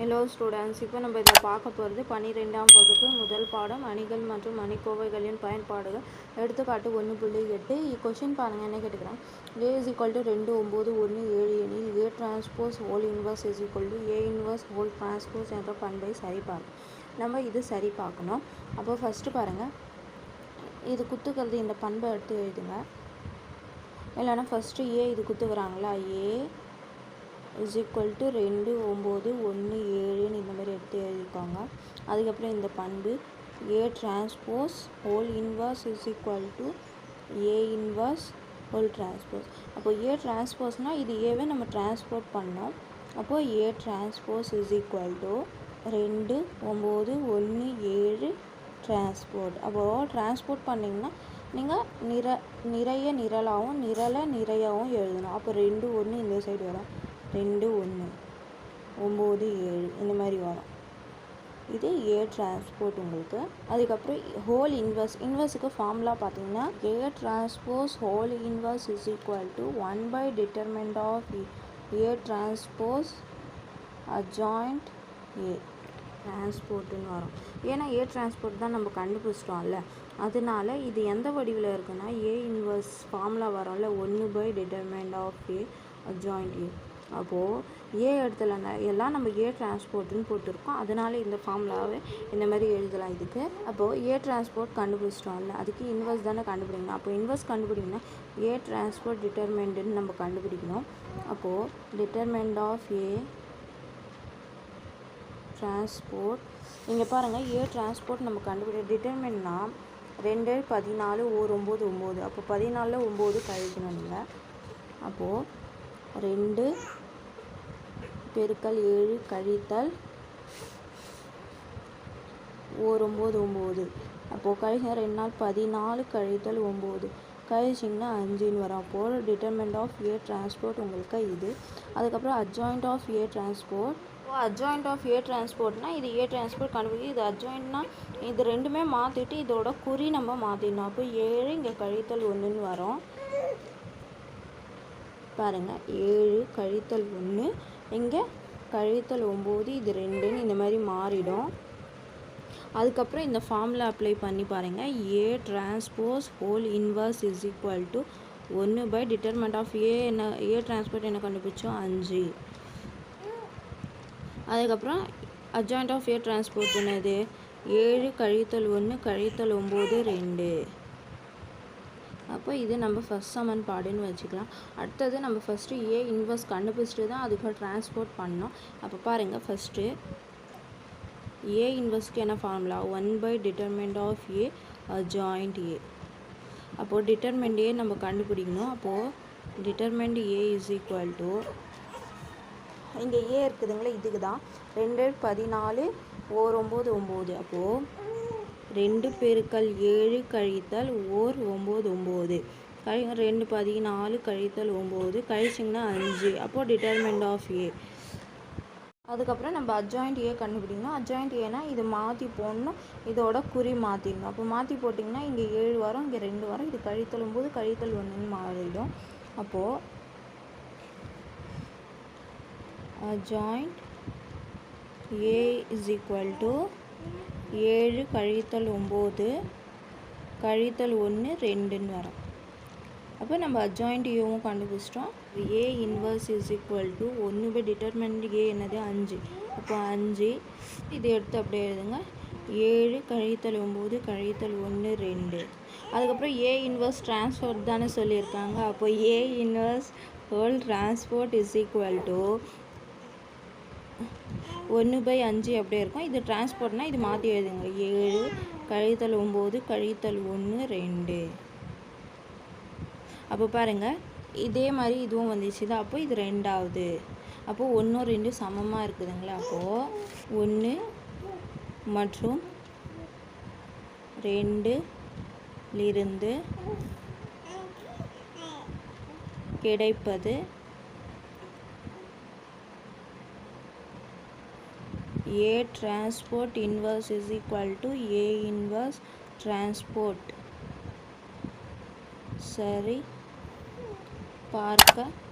Hello students இப்போ நம்ம இதை பார்க்க போகிறது பன்னிரெண்டாம் வகுப்பு முதல் பாடம் அணிகள் மற்றும் அணிக்கோவைகளின் பயன்பாடுகள். எடுத்துக்காட்டு ஒன்று புள்ளி எட்டு. கொஷின் பாருங்கள் என்ன கேட்டுக்கிறேன் ஏ இஸ் ஈக்குவல் டு ரெண்டு ஒம்பது ஒன்று ஏழு எனில் A transpose whole inverse is equal to A inverse whole transpose என்ற பண்பை சரி பார்க்கணும் நம்ம இது சரி பார்க்கணும் அப்போ ஃபஸ்ட்டு பாருங்கள் இது குத்துக்கிறது இந்த பண்பை எடுத்து எழுதுங்க. இல்லைன்னா ஃபஸ்ட்டு ஏ இது குத்துக்கிறாங்களா ஏ இஸ் ஈக்குவல் டு ரெண்டு ஒம்பது ஒன்று ஏழுன்னு இந்த மாதிரி எடுத்து எழுதிக்கோங்க. அதுக்கப்புறம் இந்த பண்பு A transpose whole inverse is equal to A inverse whole transpose அப்போ ஏ டிரான்ஸ்போஸ்னால் இது ஏவே நம்ம டிரான்ஸ்போர்ட் பண்ணோம். அப்போது A transpose is equal to ரெண்டு ஒம்பது ஒன்று ஏழு டிரான்ஸ்போர்ட் அப்போது டிரான்ஸ்போர்ட் பண்ணிங்கன்னா நீங்கள் நிற நிறைய நிரலாகவும் நிரலை நிறையாகவும் எழுதணும். அப்போ ரெண்டு ஒன்று இந்த சைடு வரும். ரெண்டு ஒன்று. ஒம்பது ஏழு. இந்த மாதிரி வரும். இது ஏ டிரான்ஸ்போர்ட் உங்களுக்கு. அதுக்கப்புறம் ஹோல் இன்வர்ஸ் இன்வர்ஸுக்கு ஃபார்முலா பார்த்தீங்கன்னா A transpose whole inverse is equal to one by determinant of A transpose adjoint A டிரான்ஸ்போர்ட்டுன்னு வரும். ஏன்னா ஏ டிரான்ஸ்போர்ட் தான் நம்ம கண்டுபிடிச்சிட்டோம்ல. அதனால இது எந்த வடிவில் இருக்குன்னா ஏ இன்வர்ஸ் ஃபார்முலா வரும்ல ஒன்று by determinant of A adjoint A அப்போது ஏ இடத்துல எல்லாம் நம்ம ஏ டிரான்ஸ்போர்ட்னு போட்டிருக்கோம். அதனால இந்த ஃபார்முலாவை இந்த மாதிரி எழுதலாம் இதுக்கு. அப்போது ஏ டிரான்ஸ்போர்ட் கண்டுபிடிச்சிட்டோம்ல அதுக்கு இன்வெஸ்ட் தானே கண்டுபிடிக்கணும். அப்போ இன்வெஸ்ட் கண்டுபிடிக்கணும்னா ஏ டிரான்ஸ்போர்ட் டிட்டர்மெண்ட்டுன்னு நம்ம கண்டுபிடிக்கணும். அப்போது டிட்டர்மெண்ட் ஆஃப் ஏ டிரான்ஸ்போர்ட் இங்கே பாருங்கள் ஏ டிரான்ஸ்போர்ட் நம்ம கண்டுபிடி டிட்டர்மெண்ட்னா ரெண்டு பதினாலு ஓர் ஒம்பது ஒம்பது. அப்போ பதினாலில் ஒம்பது கழிக்கணும் நீங்கள் அப்போது ரெண்டு பெருக்கல் ஏழு கழித்தல் ஓர் ஒம்பது ஒம்பது. அப்போது கழிச்சா ரெண்டு நாள் பதினாலு கழித்தல் ஒம்பது. கழிச்சிங்கன்னா அஞ்சுன்னு வரும். அப்போது டிட்டர்மெண்ட் ஆஃப் ஏ டிரான்ஸ்போர்ட் உங்களுக்கு இது. அதுக்கப்புறம் adjoint of A transport adjoint of A டிரான்ஸ்போர்ட்னால் இது ஏ டிரான்ஸ்போர்ட் கண்டுபிடி இது அட்ஜாயிண்ட்னா இது ரெண்டுமே மாற்றிட்டு இதோட குறி நம்ம மாற்றிடணும் அப்போ ஏழு இங்கே கழித்தல் ஒன்றுன்னு வரும். பாருங்கள் ஏழு கழித்தல் ஒன்று இங்கே கழித்தல் ஒம்பது இது ரெண்டுன்னு இந்த மாதிரி மாறிடும். அதுக்கப்புறம் இந்த ஃபார்மில் அப்ளை பண்ணி பாருங்கள் A transpose whole inverse is equal to ஒன்று பை டிட்டர்மெண்ட் ஆஃப் ஏ என்ன ஏ டிரான்ஸ்போர்ட் என்ன கண்டுபிடிச்சோம்? அஞ்சு. அதுக்கப்புறம் அட்ஜாயிண்ட் ஆஃப் ஏ டிரான்ஸ்போர்ட் என்னது? ஏழு கழித்தல் ஒன்று கழித்தல் ஒம்பது ரெண்டு. அப்போ இது நம்ம ஃபஸ்ட் சமன்பாடுன்னு வச்சுக்கலாம். அடுத்தது நம்ம ஃபஸ்ட்டு ஏ இன்வர்ஸ் கண்டுபிடிச்சிட்டு தான் அதுக்கு டிரான்ஸ்போர்ட் பண்ணோம் அப்போ பாருங்கள் ஃபஸ்ட்டு ஏ இன்வர்ஸ்க்கு என்ன formula one by determinant of A joint A அப்போது டிட்டர்மெண்ட் ஏ நம்ம கண்டுபிடிக்கணும். அப்போது determinant A is equal to இங்கே ஏ இருக்குதுங்களே இதுக்கு தான் ரெண்டு பதினாலு ஓர் ஒம்பது ஒம்பது அப்போது ரெண்டு பெருக்கல் ஏழு கழித்தல் ஓர் ஒம்பது ஒம்பது. கழி ரெண்டு பதினாலு கழித்தல் ஒம்பது கழிச்சிங்கன்னா அஞ்சு. அப்போது டிட்டர்மெண்ட் ஆஃப் ஏ அதுக்கப்புறம் நம்ம அட்ஜாயிண்ட் ஏ கண்டுபிடிக்கணும். அஜாயிண்ட் ஏனா இது மாற்றி போடணும். இதோட குறி மாற்றிடணும் அப்போ மாற்றி போட்டிங்கன்னா இங்கே ஏழு வரும் இங்கே ரெண்டு வரும். இது கழித்தல் ஒம்பது கழித்தல் ஒன்றுன்னு மாறிடும். அப்போது adjoint A is equal to ஏழு கழித்தல் ஒம்பது கழித்தல் ஒன்று ரெண்டுன்னு வரும். அப்போ நம்ம அஜாயிண்ட் ஏவும் கண்டுபிடிச்சிட்டோம். A inverse is equal to ஒன்று பை டிட்டர்மெண்ட் ஏ என்னது? அஞ்சு. அப்போ அஞ்சு. இது எடுத்து அப்படியே எழுதுங்க. ஏழு கழித்தல் ஒம்பது கழித்தல் ஒன்று ரெண்டு. அதுக்கப்புறம் ஏ இன்வர்ஸ் டிரான்ஸ்போர்ட் தானே சொல்லியிருக்காங்க. அப்போ A inverse whole transport is equal to ஒன்று பை அஞ்சு அப்படியே இருக்கும். இது டிரான்ஸ்போர்ட்னால் இது மாற்றி எழுதுங்க. ஏழு கழித்தல் ஒம்பது கழித்தல் ஒன்று ரெண்டு. அப்போ பாருங்கள் இதே மாதிரி இதுவும் வந்துச்சு. தான் அப்போ இது ரெண்டாவது. அப்போது ஒன்றும் ரெண்டும் சமமாக இருக்குதுங்களா? அப்போது ஒன்று மற்றும் ரெண்டுலிருந்து கிடைப்பது A transport inverse is equal to A inverse transport சரி பார்க்கப்பட்டது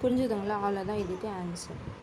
புரிஞ்சுதுங்களா அவ்வளோதான் இதுக்கு ஆன்சர்